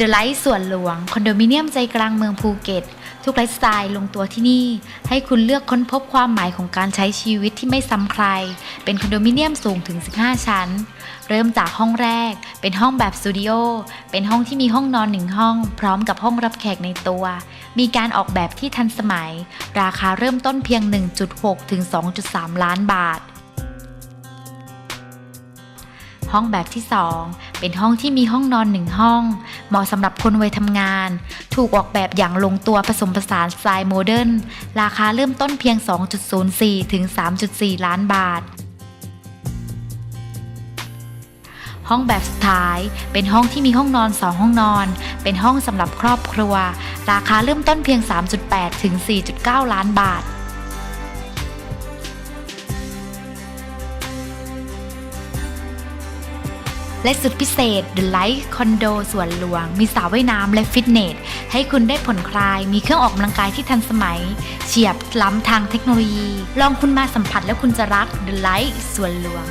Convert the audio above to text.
The Light ส่วนหลวง คอนโดมิเนียมใจกลางเมืองภูเก็ต ทุกไลฟ์สไตล์ลงตัวที่นี่ ให้คุณเลือกค้นพบความหมายของการใช้ชีวิตที่ไม่ซ้ำใคร เป็นคอนโดมิเนียมสูงถึง 15 ชั้น เริ่มจากห้องแรก เป็นห้องแบบสตูดิโอ เป็นห้องที่มีห้องนอนหนึ่งห้อง พร้อมกับห้องรับแขกในตัว มีการออกแบบที่ทันสมัย ราคาเริ่มต้นเพียง 1.6 ถึง 2.3 ล้านบาท ห้องแบบที่ 2 เป็นห้องที่มีห้องนอนหนึ่งห้อง เหมาะสำหรับคนวัยทำงาน ถูกออกแบบอย่างลงตัวผสมผสานสไตล์โมเดิร์นราคาเริ่มต้นเพียง 2.04 ถึง 3.4 ล้านบาทห้องแบบสุดท้าย เป็นห้องที่มีห้องนอน2ห้องนอน เป็นห้องสำหรับครอบครัว ราคาเริ่มต้นเพียง 3.8 ถึง 4.9 ล้านบาท และสุดพิเศษ The Light Condo สวนหลวง มีสระว่ายน้ำและฟิตเนส ให้คุณได้ผ่อนคลาย มีเครื่องออกกำลังกายที่ทันสมัย เฉียบล้ำทางเทคโนโลยี ลองคุณมาสัมผัสแล้วคุณจะรัก The Light สวนหลวง